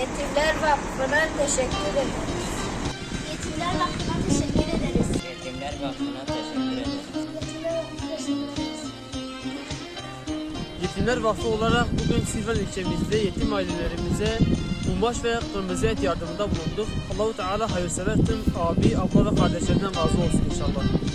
Yetimler Vakfı'na teşekkür ederiz. Yetimler Vakfı'na teşekkür ederiz. Yetimler Vakfı'na teşekkür ederiz. Yetimler Vakfı olarak bugün Silvan ilçemizde yetim ailelerimize kumaş ve kırmızı et yardımında bulunduk. Allahu Teala hayırsever tüm abi, abla ve kardeşlerinden razı olsun inşallah.